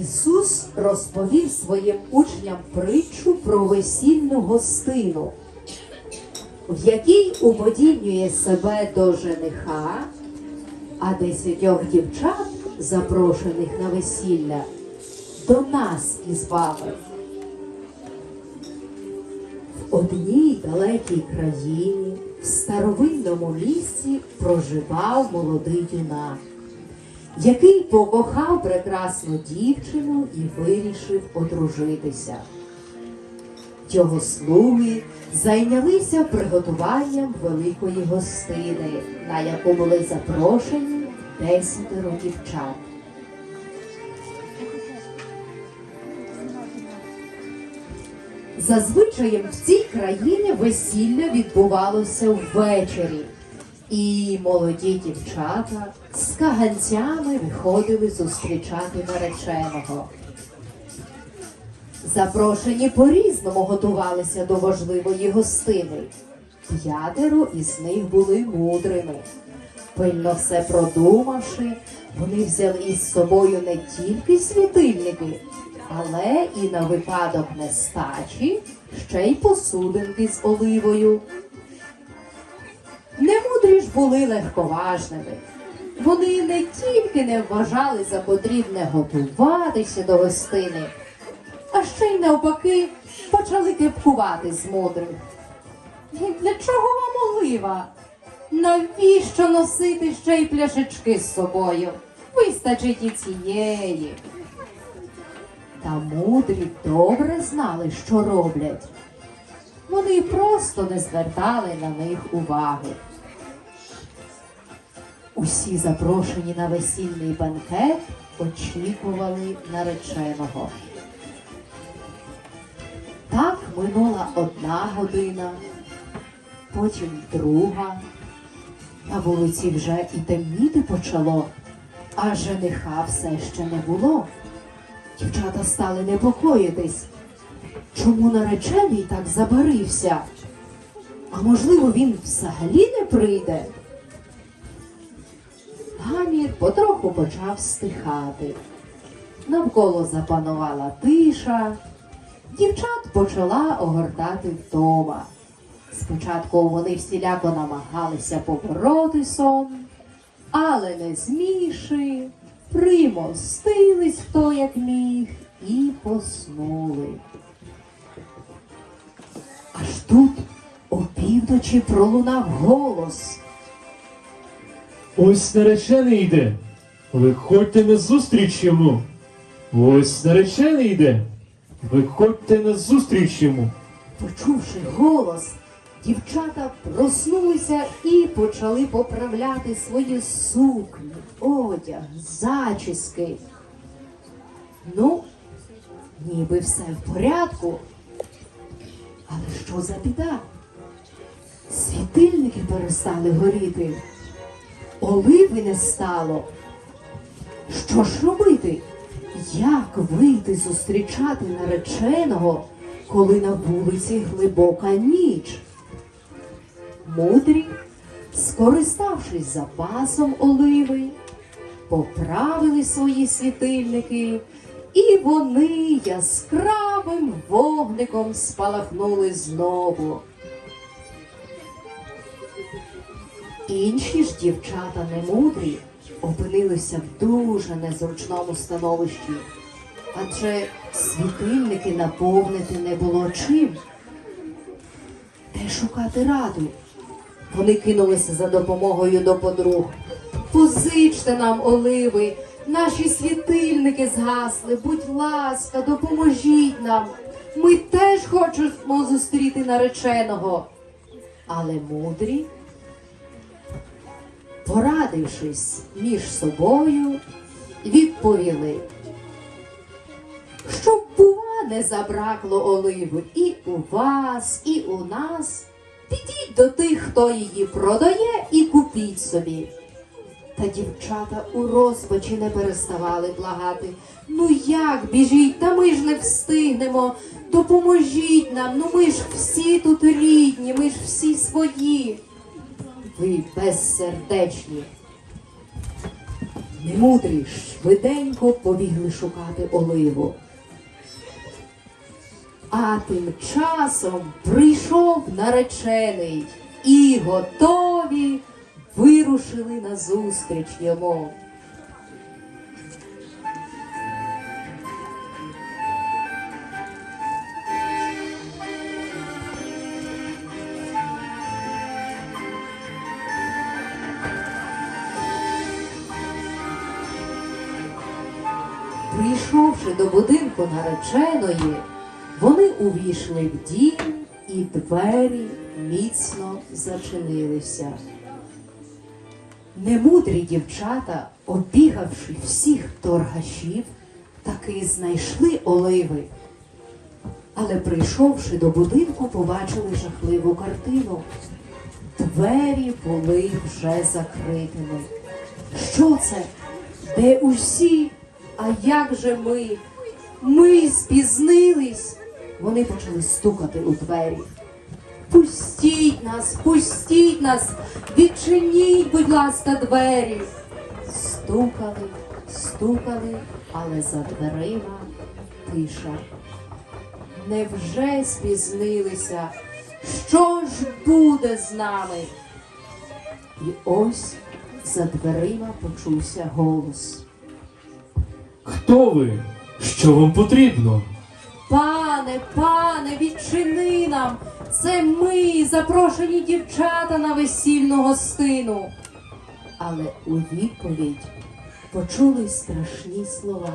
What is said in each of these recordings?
Ісус розповів своїм учням притчу про весільну гостину, в якій уподібнює себе до жениха, а десятьох дівчат, запрошених на весілля, до нас із. В одній далекій країні, в старовинному місці проживав молодий юнак який покохав прекрасну дівчину і вирішив одружитися. Його слуги зайнялися приготуванням великої гостини, на яку були запрошені десятеро дівчат. Зазвичай в цій країні весілля відбувалося ввечері. І молоді дівчата з каганцями виходили зустрічати нареченого. Запрошені по-різному готувалися до важливої гостини. П'ятеро із них були мудрими. Пильно все продумавши, вони взяли із собою не тільки світильники, але і на випадок нестачі ще й посудинки з оливою. Немудрі ж були легковажними. Вони не тільки не вважали за потрібне готуватися до гостини, а ще й навпаки почали кепкувати з мудрих. Для чого вам олива? Навіщо носити ще й пляшечки з собою? Вистачить і цієї. Та мудрі добре знали, що роблять. Вони просто не звертали на них уваги. Усі запрошені на весільний банкет очікували нареченого. Так минула одна година, потім друга. На вулиці вже і темніти почало, а жениха все ще не було. Дівчата стали непокоїтись. Чому наречений так забарився? А можливо, він взагалі не прийде? Потроху почав стихати. Навколо запанувала тиша. Дівчат почала огортати вдома. Спочатку вони всіляко намагалися побороти сон, але не змігши, примостились хто як міг і поснули. Аж тут опівночі пролунав голос. Ось наречений йде. Виходьте на зустріч йому. Ось наречений йде. Виходьте на зустріч йому. Почувши голос, дівчата проснулися і почали поправляти свої сукні, одяг, зачіски. Ну, ніби все в порядку. Але що за біда? Світильники перестали горіти, оливи не стало. Що ж робити? Як вийти зустрічати нареченого, коли на вулиці глибока ніч? Мудрі, скориставшись запасом оливи, поправили свої світильники, і вони яскравим вогником спалахнули знову. Інші ж дівчата немудрі опинилися в дуже незручному становищі, адже світильники наповнити не було чим. Де шукати раду? Вони кинулися за допомогою до подруг. Позичте нам оливи, наші світильники згасли, будь ласка, допоможіть нам. Ми теж хочемо зустріти нареченого. Але мудрі порадившись між собою, відповіли, щоб бува не забракло оливи і у вас, і у нас. Підіть до тих, хто її продає, і купіть собі. Та дівчата у розпачі не переставали благати. Ну як біжіть, та ми ж не встигнемо. Допоможіть нам, ну ми ж всі тут рідні, ми ж всі свої. Ви безсердечні. Немудрі швиденько побігли шукати оливу. А тим часом прийшов наречений і готові вирушили назустріч йому. Прийшовши до будинку нареченої, вони увійшли в дім, і двері міцно зачинилися. Немудрі дівчата, обігавши всіх торгашів, таки знайшли оливи. Але прийшовши до будинку, побачили жахливу картину. Двері були вже закритими. Що це? Де усі? А як же ми? Ми спізнились. Вони почали стукати у двері. Пустіть нас, пустіть нас, відчиніть, будь ласка, двері. Стукали, стукали, але за дверима тиша. Невже спізнилися? Що ж буде з нами? І ось за дверима почувся голос. Хто ви? Що вам потрібно? Пане, пане, відчини нам! Це ми, запрошені дівчата на весільну гостину. Але у відповідь почули страшні слова.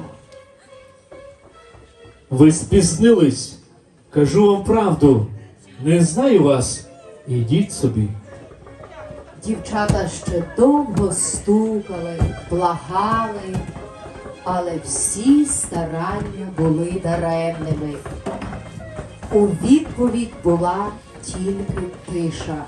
Ви спізнились. Кажу вам правду. Не знаю вас. Ідіть собі. Дівчата ще довго стукали, благали, але всі старання були даремними. У відповідь була тільки тиша.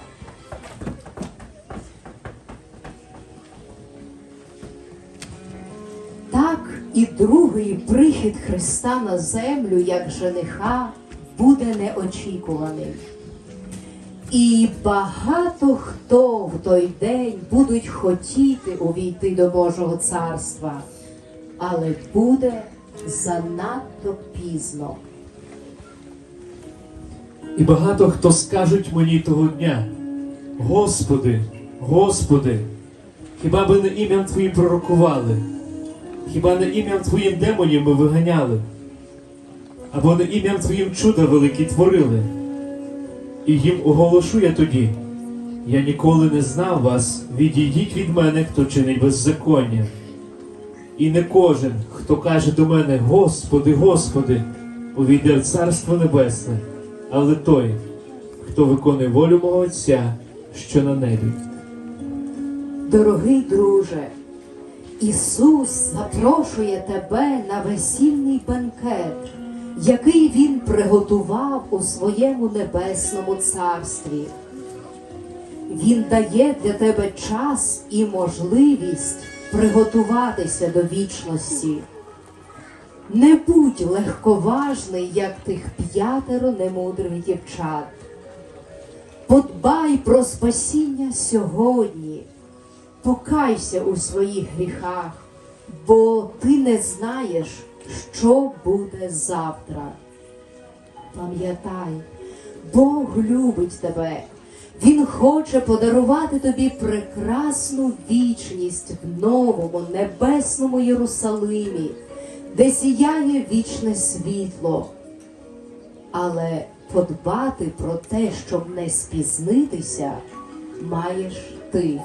Так і другий прихід Христа на землю, як жениха, буде неочікуваний. І багато хто в той день будуть хотіти увійти до Божого царства, але буде занадто пізно. І багато хто скажуть мені того дня: Господи, Господи, хіба би не ім'ям Твоїм пророкували? Хіба не ім'ям Твоїм демонів ми виганяли? Або не ім'ям Твоїм чуда великі творили? І їм оголошу я тоді. Я ніколи не знав вас, відійдіть від мене, хто чинить беззаконня. І не кожен, хто каже до мене, Господи, Господи, увійде в Царство Небесне, але той, хто виконує волю мого Отця, що на небі. Дорогий друже, Ісус запрошує тебе на весільний бенкет, який Він приготував у своєму небесному царстві. Він дає для тебе час і можливість приготуватися до вічності. Не будь легковажний, як тих п'ятеро немудрих дівчат. Подбай про спасіння сьогодні, покайся у своїх гріхах, бо ти не знаєш, що буде завтра. Пам'ятай, Бог любить тебе. Він хоче подарувати тобі прекрасну вічність в новому небесному Єрусалимі, де сіяє вічне світло. Але подбати про те, щоб не спізнитися, маєш ти.